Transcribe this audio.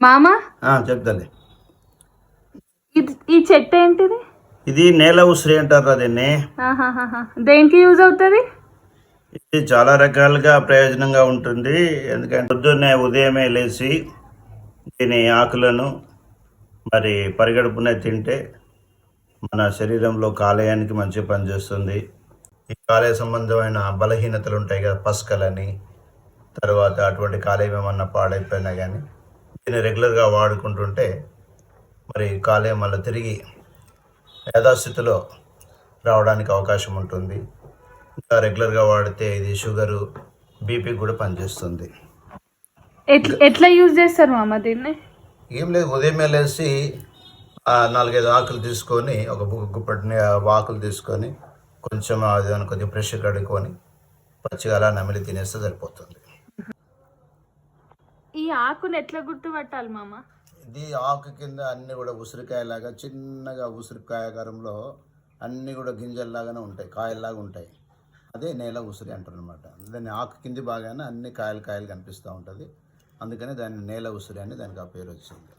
మామ? చెప్తాలే. ఈ చెట్టు ఏంటిది? ఇది నేల ఉసిరి అంటారు దీన్ని. దేనికి యూజ్ అవుతుంది? ఇది చాలా రకాలుగా ప్రయోజనంగా ఉంటుంది. ఎందుకంటే పొద్దున్నే ఉదయమే లేచి దీని ఆకులను మరి పరిగడుపునే తింటే మన శరీరంలో కాలేయానికి మంచి పనిచేస్తుంది ఈ కాలేయ సంబంధమైన బలహీనతలు ఉంటాయి కదా పస్కలని తర్వాత అటువంటి కాలేయం ఏమన్నా పాడైపోయినా కానీ రెగ్యులర్గా వాడుకుంటుంటే మరి కాలేయం మళ్ళీ తిరిగి యథాస్థితిలో రావడానికి అవకాశం ఉంటుంది. ఇంకా రెగ్యులర్గా వాడితే ఇది షుగరు బీపీ కూడా పనిచేస్తుంది. ఎట్లా ఎట్లా యూజ్ చేస్తారు మామ దీన్ని? ఏం లేదు ఉదయమే లేచి నాలుగైదు ఆకులు తీసుకొని ఒక ఆ ఆకులు తీసుకొని కొంచెం అది కొద్దిగా ఫ్రెష్ కడుక్కొని పచ్చిగా అలా నమిలి తినేస్తే సరిపోతుంది. ఈ ఆకుని ఎట్లా గుర్తుపట్టాలి మామ? ఇది ఆకు కింద అన్ని కూడా ఉసిరికాయలాగా చిన్నగా ఉసిరికాయకారంలో అన్ని కూడా గింజల్లాగానే ఉంటాయి కాయల్లాగా ఉంటాయి. అదే నేల ఉసిరి అంటారు అనమాట దాన్ని ఆకు కింది బాగానే అన్ని కాయలు కాయలు కనిపిస్తూ ఉంటుంది. అందుకని దాన్ని నేల ఉసిరి అని దానికి ఆ పేరు వచ్చింది.